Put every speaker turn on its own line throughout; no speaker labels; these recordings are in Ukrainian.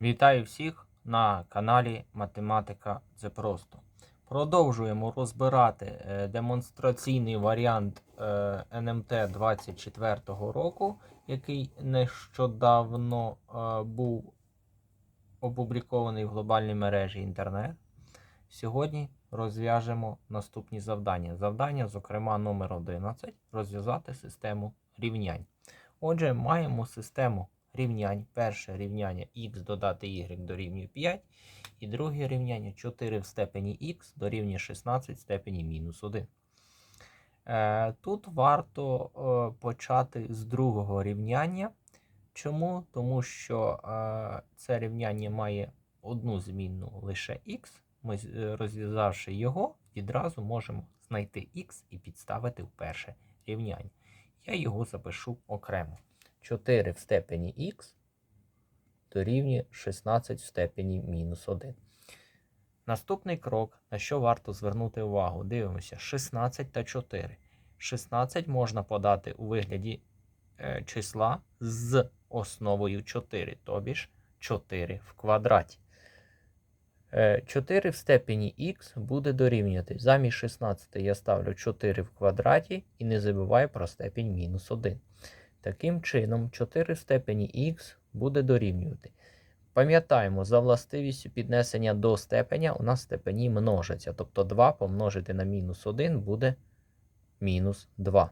Вітаю всіх на каналі Математика це просто. Продовжуємо розбирати е, демонстраційний варіант е, НМТ 24 року, який нещодавно е, був опублікований в глобальній мережі інтернет. Сьогодні розв'яжемо наступні завдання. Завдання, зокрема, номер 11 розв'язати систему рівнянь. Отже, маємо систему рівнянь. Перше рівняння х додати y дорівнює 5, і друге рівняння 4 в степені х дорівнює 16 в степені мінус 1. Е, Тут варто е, почати з другого рівняння. Чому? Тому що е, це рівняння має одну змінну лише х. Ми, розв'язавши його, відразу можемо знайти х і підставити в перше рівняння. Я його запишу окремо. 4 в степені х дорівнює 16 в степені мінус 1. Наступний крок, на що варто звернути увагу, дивимося 16 та 4. 16 можна подати у вигляді е, числа з основою 4, тобі ж 4 в квадраті. Е, 4 в степені х буде дорівнювати. Замість 16 я ставлю 4 в квадраті і не забуваю про степінь мінус 1. Таким чином, 4 в степені х буде дорівнювати. Пам'ятаємо, за властивістю піднесення до степеня у нас степені множаться. Тобто 2 помножити на мінус 1 буде мінус 2.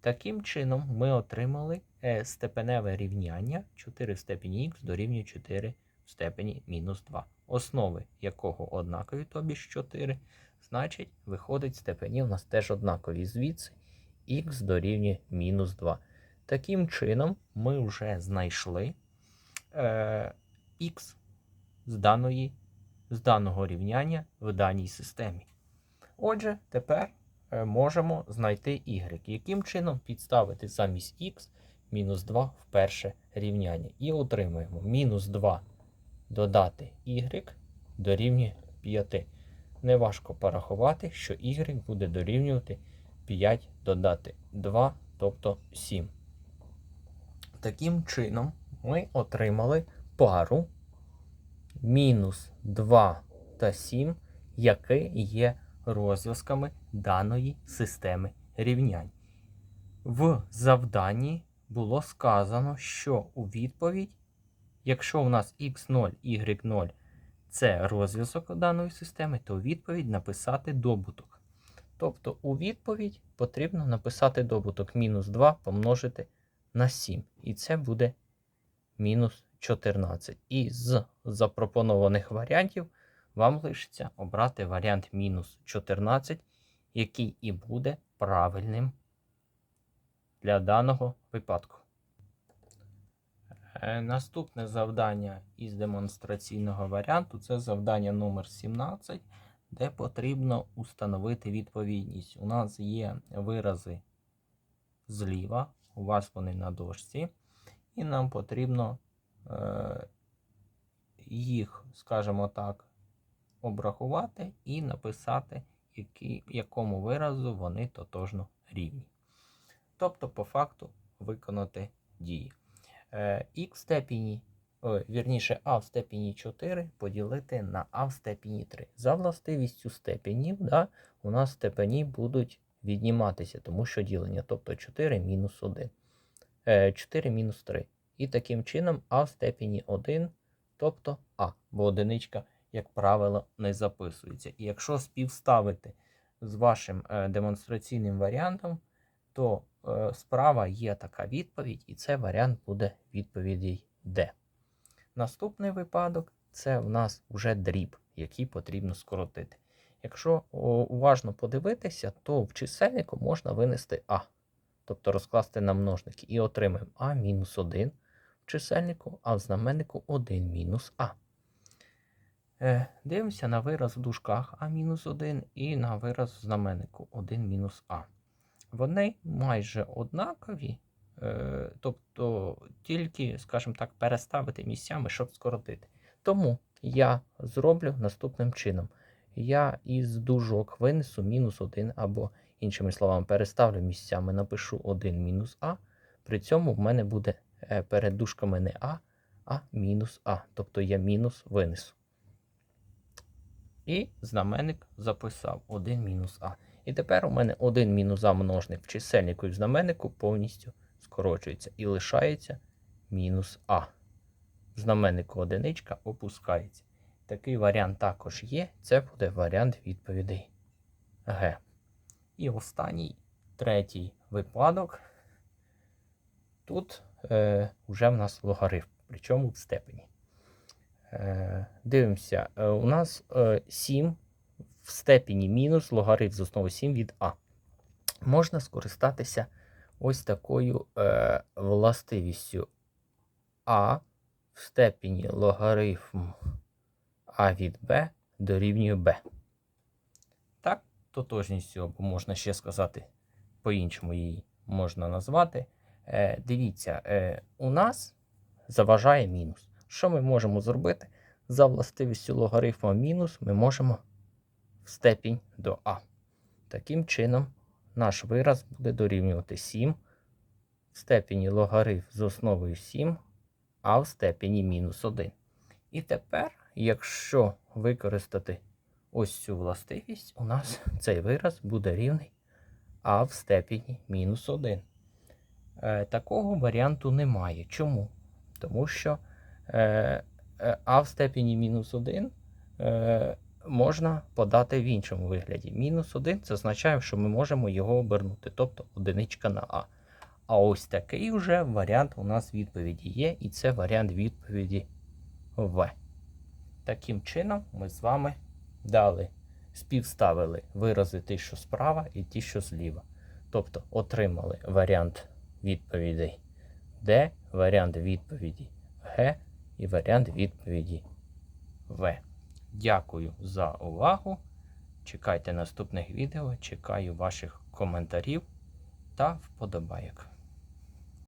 Таким чином, ми отримали е, степеневе рівняння 4 в степені х дорівнює 4 в степені мінус 2. Основи якого однакові, тобі ж 4, значить, виходить, степені у нас теж однакові. Звідси х дорівнює мінус 2. Таким чином, ми вже знайшли е, х з, даної, з даного рівняння в даній системі. Отже, тепер е, можемо знайти y. Яким чином підставити замість х мінус 2 в перше рівняння. І отримуємо мінус 2 додати y дорівнює 5. Неважко порахувати, що y буде дорівнювати 5 додати 2, тобто 7. Таким чином, ми отримали пару мінус 2 та 7, які є розв'язками даної системи рівнянь. В завданні було сказано, що у відповідь, якщо у нас x0, y0 це розв'язок даної системи, то у відповідь написати добуток. Тобто у відповідь потрібно написати добуток мінус 2 помножити на 7. І це буде мінус 14. І з запропонованих варіантів вам лишиться обрати варіант мінус 14, який і буде правильним для даного випадку. Е, Наступне завдання із демонстраційного варіанту це завдання номер 17, де потрібно установити відповідність. У нас є вирази зліва, у вас вони на дошці, і нам потрібно е, їх, скажімо так, обрахувати і написати, які, якому виразу вони тотожно рівні. Тобто, по факту, виконати дії. Е, х в степені, о, вірніше, а в степені 4 поділити на а в степені 3. За властивістю степенів, да, у нас степені будуть відніматися, тому що ділення, тобто 4 мінус 1. Е, 4 мінус 3. І таким чином а в степені 1, тобто а, бо одиничка, як правило, не записується. І якщо співставити з вашим е, демонстраційним варіантом, то е, справа є така відповідь, і це варіант буде відповідей D. Наступний випадок це в нас вже дріб, який потрібно скоротити. Якщо уважно подивитися, то в чисельнику можна винести А, тобто розкласти на множники, і отримаємо А мінус 1 в чисельнику, а в знаменнику 1 мінус А. Е, Дивимося на вираз в дужках А мінус 1 і на вираз в знаменнику 1 мінус А. Вони майже однакові, е, тобто тільки, скажімо так, переставити місцями, щоб скоротити. Тому я зроблю наступним чином. Я із дужок винесу мінус 1, або, іншими словами, переставлю місцями, напишу 1 мінус А. При цьому в мене буде е, перед дужками не А, а мінус А. Тобто я мінус винесу. І знаменник записав 1 мінус А. І тепер у мене 1 мінус А множник в чисельнику і в знаменнику повністю скорочується. І лишається мінус А. В знаменнику одиничка опускається. Такий варіант також є. Це буде варіант відповідей Г. І останній, третій випадок. Тут е, вже в нас логарифм, причому в степені. Е, дивимося, е, у нас е, 7 в степені мінус логарифм з основи 7 від А. Можна скористатися ось такою е, властивістю А в степені логарифм А від Б дорівнює Б. Так, тотожністю, можна ще сказати, по-іншому її можна назвати. Е, дивіться, е, у нас заважає мінус. Що ми можемо зробити? За властивістю логарифма мінус ми можемо в степінь до А. Таким чином, наш вираз буде дорівнювати 7 в степені логарифм з основою 7, а в степені мінус 1. І тепер, якщо використати ось цю властивість, у нас цей вираз буде рівний а в степені мінус 1. Е, такого варіанту немає. Чому? Тому що е, е, а в степені мінус 1 е, можна подати в іншому вигляді. Мінус 1 це означає, що ми можемо його обернути, тобто одиничка на А. А ось такий вже варіант у нас відповіді є, і це варіант відповіді В. Таким чином, ми з вами дали, співставили вирази ті, що справа, і ті, що зліва. Тобто отримали варіант відповідей Д, варіант відповіді Г і варіант відповіді В. Дякую за увагу. Чекайте наступних відео, чекаю ваших коментарів та вподобайок.